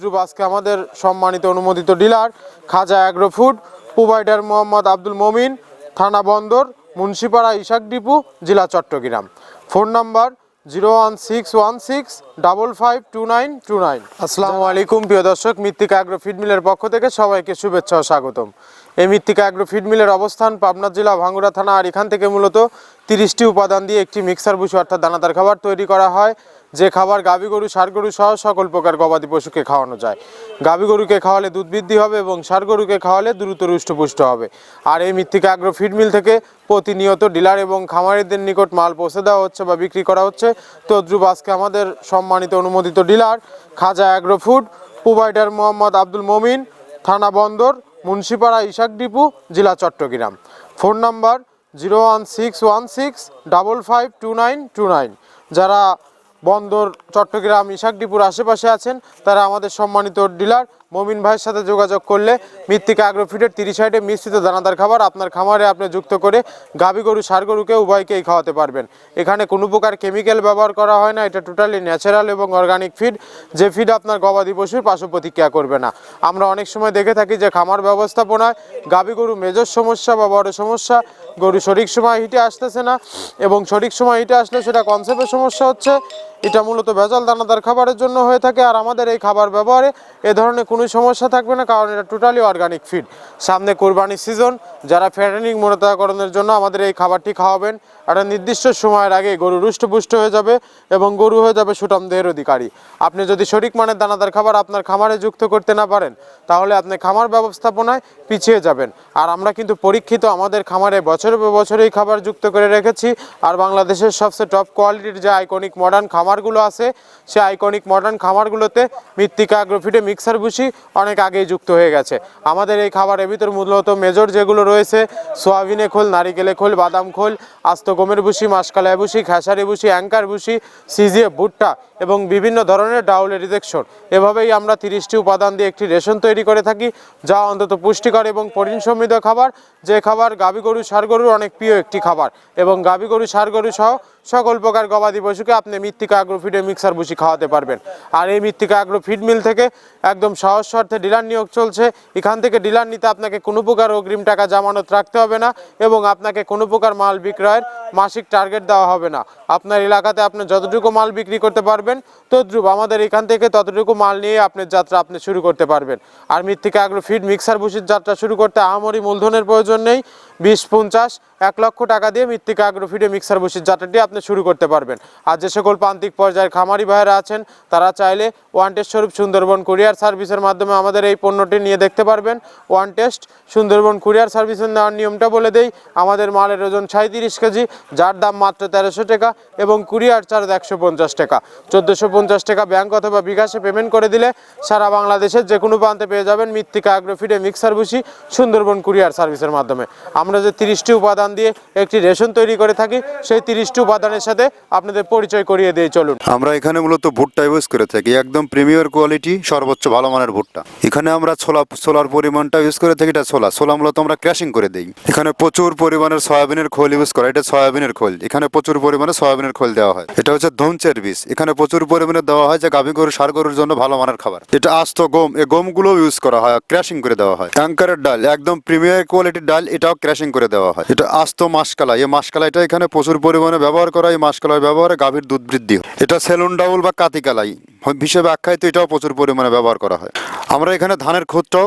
তদ্রুপ আজকে আমাদের সম্মানিত অনুমোদিত dealer, Khaja agro food provider Mohammad Abdul Momin, থানা বন্দর, মুন্সিপাড়া ইশাক ডিপু, জেলা Chittagong. Phone number zero one six one six double five two nine two nine. আসসালামু আলাইকুম, প্রিয় দর্শক, মৃত্তিকা অ্যাগ্রো ফিড মিলের পক্ষ থেকে সবাইকে শুভেচ্ছা ও স্বাগতম। এই মৃত্তিকা অ্যাগ্রো ফিড মিলের অবস্থান পাবনা জেলা ভাঙ্গুড়া থানা আর এখান থেকে মূলত তিরিশটি উপাদান দিয়ে একটি মিক্সার বুসি, অর্থাৎ দানাদার খাবার তৈরি করা হয়। যে খাবার গাভী গরু, ষাড় গরু সহ সকল প্রকার গবাদি পশুকে খাওয়ানো যায়। গাভী গরুকে খাওয়ালে দুধ বৃদ্ধি হবে এবং ষাড় গরুকে খাওয়ালে দ্রুত রুষ্টপুষ্ট হবে। আর এই মৃত্তিকা আগ্রো ফিড মিল থেকে প্রতিনিয়ত ডিলার এবং খামারিদের নিকট মাল পৌঁছে দেওয়া হচ্ছে বা বিক্রি করা হচ্ছে। তদ্রুপ আজকে আমাদের সম্মানিত অনুমোদিত dealer, Khaja agro food, provider Mohammad Abdul Momin, থানা বন্দর, মুন্সিপাড়া, ইশাক ডিপু, জেলা Chittagong. Phone number zero one six one six double five two nine two nine. যারা বন্দর চট্টগ্রাম ইশাকডিপুর আশেপাশে আছেন। তারা আমাদের সম্মানিত ডিলার। মমিন ভাইয়ের সাথে যোগাযোগ করলে মৃত্তিকা আগ্রোফিটের তিরিশ সাইডে মিশ্রিত দানাদার খাবার আপনার খামারে আপনি যুক্ত করে গাভী গরু সার গরুকে উভয়কেই খাওয়াতে পারবেন। এখানে কোনো প্রকার কেমিক্যাল ব্যবহার করা হয় না, এটা টোটালি ন্যাচারাল এবং অর্গানিক ফিড যে ফিড আপনার গবাদি পশুর পার্শ্ব প্রতিক্রিয়া করবে না। আমরা অনেক সময় দেখে থাকি যে খামার ব্যবস্থাপনায় গাভী গরু মেজর সমস্যা বা বড় সমস্যা, গরু সঠিক সময় হিটে আসতেছে না এবং সঠিক সময় হিটে আসলে সেটা কনসেপ্টের সমস্যা হচ্ছে। এটা মূলত ভেজাল দানাদার খাবারের জন্য হয়ে থাকে। আর আমাদের এই খাবার ব্যবহারে এ ধরনের কোনো সমস্যা থাকবে না, কারণ এটা টোটালি অর্গানিক ফিড সামনে কোরবানির সিজন যারা ফ্যাটেনিং মোটাতাকরণের জন্য আমাদের এই খাবারটি খাওয়াবেন, একটা নির্দিষ্ট সময়ের আগে গরু রুষ্টপুষ্ট হয়ে যাবে এবং গরু হয়ে যাবে সুটাম দেহের অধিকারী। আপনি যদি সঠিক মানের দানাদার খাবার আপনার খামারে যুক্ত করতে না পারেন, তাহলে আপনি খামার ব্যবস্থাপনায় পিছিয়ে যাবেন। আর আমরা কিন্তু পরীক্ষিত, আমাদের খামারে বছর এই খাবার যুক্ত করে রেখেছি। আর বাংলাদেশের সবচেয়ে টপ কোয়ালিটির যে আইকনিক মডার্ন খামারগুলো আছে সে আইকনিক মডার্ন খামারগুলোতে মৃত্তিকা গ্রফিটে মিক্সার ভুসি অনেক আগেই যুক্ত হয়ে গেছে। আমাদের এই খাবারের ভিতর মূলত মেজর যেগুলো রয়েছে, সোয়াবিনে খোল, নারিকেলে খোল, বাদাম খোল, আস্ত গমের ভুসি, মাসকালায় ভুসি, খেসারি ভুসি অ্যাঙ্কার ভুসি সিজিএ ভুট্টা এবং বিভিন্ন ধরনের ডাউলের রিজেকশন। এভাবেই আমরা তিরিশটি উপাদান দিয়ে একটি রেশন তৈরি করে থাকি, যা অন্তত পুষ্টিকর এবং প্রোটিন সমৃদ্ধ খাবার। যে খাবার গাভী গরু ষাড় গরুর অনেক প্রিয় একটি খাবার এবং গাভী গরু ষাড় গরু সহ সকল প্রকার গবাদি পশুকে আপনি মৃত্তিকা ফিডে মিক্সার ভুসি খাওয়াতে পারবেন। আর এই মৃত্তিকা আগ্রো ফিড মিল থেকে একদম সহজ শর্তে ডিলার নিয়োগ চলছে। এখান থেকে ডিলার নিতে আপনাকে কোনো প্রকার অগ্রিম টাকা জামানত রাখতে হবে না এবং আপনাকে কোনো প্রকার মাল বিক্রয়ের মাসিক টার্গেট দেওয়া হবে না। আপনার এলাকাতে আপনি যতটুকু মাল বিক্রি করতে পারবেন তদ্রুপ আমাদের এখান থেকে ততটুকু মাল নিয়ে আপনার যাত্রা আপনি শুরু করতে পারবেন। আর মৃত্তিকা আগ্রো ফিড মিক্সার বসির যাত্রা শুরু করতে আহামরি মূলধনের প্রয়োজন নেই। বিশ পঞ্চাশ, এক লক্ষ টাকা দিয়ে মৃত্তিকা আগ্রো ফিডে মিক্সার ভুসির যাত্রাটি আপনি শুরু করতে পারবেন। আর যে সকল প্রান্তিক পর্যায়ের খামারি ভাইয়েরা আছেন, তারা চাইলে ওয়ান টেস্ট স্বরূপ সুন্দরবন কুরিয়ার সার্ভিসের মাধ্যমে আমাদের এই পণ্যটি নিয়ে দেখতে পারবেন। ওয়ান টেস্ট সুন্দরবন কুরিয়ার সার্ভিসের নেওয়ার নিয়মটা বলে দেই, আমাদের মালের ওজন সাঁত্রিশ কেজি, যার দাম মাত্র তেরোশো টাকা এবং কুরিয়ার চার্জ একশো পঞ্চাশ টাকা। চোদ্দোশো পঞ্চাশ টাকা ব্যাংক অথবা বিকাশে পেমেন্ট করে দিলে সারা বাংলাদেশের যে কোনো প্রান্তে পেয়ে যাবেন মৃত্তিকা আগ্রফিডে মিক্সার ভুসি সুন্দরবন কুরিয়ার সার্ভিসের মাধ্যমে। আমরা যে তিরিশটি উপাদান দিয়ে একটি রেশন তৈরি করে থাকি, সেই তিরিশটি উপাদানের সাথে আপনাদের পরিচয় করিয়ে দিয়ে চলুন। আমরা এখানে মূলত ভুট্টা ইউজ করে থাকি, একদম প্রিমিয়ার কোয়ালিটি, সর্বোচ্চ ভালো মানের ভুট্টা। এখানে আমরা ছোলা, ছোলার পরিমাণটা ইউজ করে থাকি, এটা ছোলা। ছোলা মূলত আমরা ক্র্যাশিং করে দিই। এখানে প্রচুর পরিমাণের সয়াবিনের খোল ইউজ করা এটা সয়াবিনের খোল। এখানে প্রচুর পরিমাণে সয়াবিনের খোল দেওয়া হয়। এটা হচ্ছে ধনচের বীজ। এখানে প্রচুর পরিমাণে দেওয়া হয় যে গাভী গরু সার গরুর জন্য ভালো মানের খাবার। এটা আস্ত গম এই গমগুলো ইউজ করা হয় ক্র্যাশিং করে দেওয়া হয়। অ্যাঙ্কারের ডাল, একদম প্রিমিয়ার কোয়ালিটির ডাল, এটাও ক্র্যাশিং করে দেওয়া হয়। এটা আস্ত মাসকালা এই মাসকালাইটা এখানে প্রচুর পরিমাণে ব্যবহার করা এই মাসকালাই ব্যবহারে গাভীর দুধ বৃদ্ধি হয়। এটা সেলুন ডাউল বা কাতিকালাই। হিসেবে আখ্যায়িত এটাও প্রচুর পরিমাণে ব্যবহার করা হয়। আমরা এখানে ধানের খোঁজটাও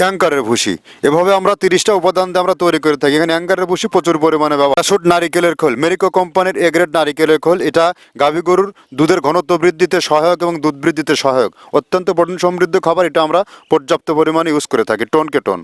অ্যাঙ্কারের ভুসি এভাবে আমরা তিরিশটা উপাদান দিয়ে আমরা তৈরি করে থাকি। এখানে অ্যাঙ্কারের ভুসি প্রচুর পরিমাণে ব্যবহার শুট নারিকেলের খোল। মেরিকো কোম্পানির এ গ্রেড নারিকেলের খোল। এটা গাভী গরুর দুধের ঘনত্ব বৃদ্ধিতে সহায়ক এবং দুধ বৃদ্ধিতে সহায়ক। অত্যন্ত প্রোটিন সমৃদ্ধ খাবার। এটা আমরা পর্যাপ্ত পরিমাণে ইউজ করে থাকি, টনকে টন।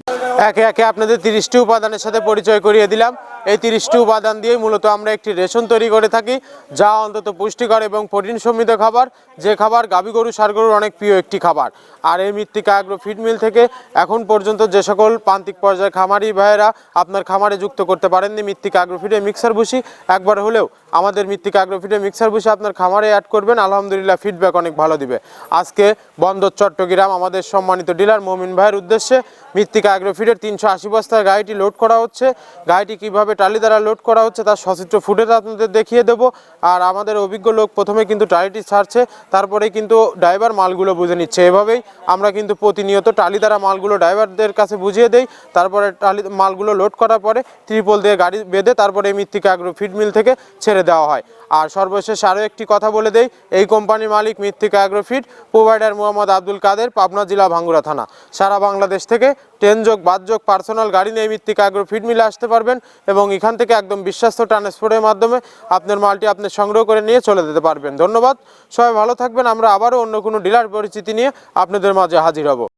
একে একে আপনাদের তিরিশটি উপাদানের সাথে পরিচয় করিয়ে দিলাম। এই তিরিশটি উপাদান দিয়ে মূলত আমরা একটি রেশন তৈরি করে থাকি, যা অন্তত পুষ্টিকর এবং প্রোটিন সমৃদ্ধ খাবার। যে খাবার গাভী গরু সার গরুর অনেক প্রিয় একটি খাবার। আর এই মৃত্তিকা আগ্রো ফিড মিল থেকে এখন পর্যন্ত যে সকল প্রান্তিক পর্যায়ে খামারি ভাইয়েরা আপনার খামারে যুক্ত করতে পারেননি মৃত্তিকা আগ্রো ফিডে মিক্সার ভুসি একবার হলেও আমাদের মৃত্তিকা আগ্রো ফিডে মিক্সার ভুসি আপনার খামারে অ্যাড করবেন, আলহামদুলিল্লাহ ফিডব্যাক অনেক ভালো দিবে। আজকে বন্দর চট্টগ্রাম আমাদের সম্মানিত ডিলার মমিন ভাইয়ের উদ্দেশ্যে মৃত্তিকা আগ্রোফিডের তিনশো আশি বস্তার গাড়িটি লোড করা হচ্ছে। গাড়িটি কীভাবে টালি দ্বারা লোড করা হচ্ছে তার সচিত্র ফুটেজ আপনাদের দেখিয়ে দেবো। আর আমাদের অভিজ্ঞ লোক প্রথমে কিন্তু টালিটি ছাড়ছে তারপরে কিন্তু ড্রাইভার মালগুলো বুঝে নিচ্ছে। এভাবেই আমরা কিন্তু প্রতিনিয়ত টালি দ্বারা মালগুলো ড্রাইভারদের কাছে বুঝিয়ে দেই। তারপরে টালি মালগুলো লোড করার পরে ত্রিপল দিয়ে গাড়ি বেঁধে তারপরে মৃত্তিকা আগ্রো ফিড মিল থেকে ছেড়ে দেওয়া হয়। আর সর্বশেষ আরও একটি কথা বলে দেই, এই কোম্পানির মালিক Mrittika agro fit provider Mohammad Abdul Kader, Pabna জেলা ভাঙ্গুড়া থানা। সারা বাংলাদেশ থেকে ট্রেন যোগ বাদ যোগ পার্সোনাল গাড়ি নিয়ে মৃত্তিকা ফিট মিলে আসতে পারবেন এবং এখান থেকে একদম বিশ্বস্ত ট্রান্সপোর্টের মাধ্যমে আপনার মালটি আপনি সংগ্রহ করে নিয়ে চলে যেতে পারবেন। ধন্যবাদ। সবাই ভালো থাকবেন। আমরা আবারও অন্য কোনো ডিলার পরিচিতি নিয়ে আপনাদের মাঝে হাজির হব।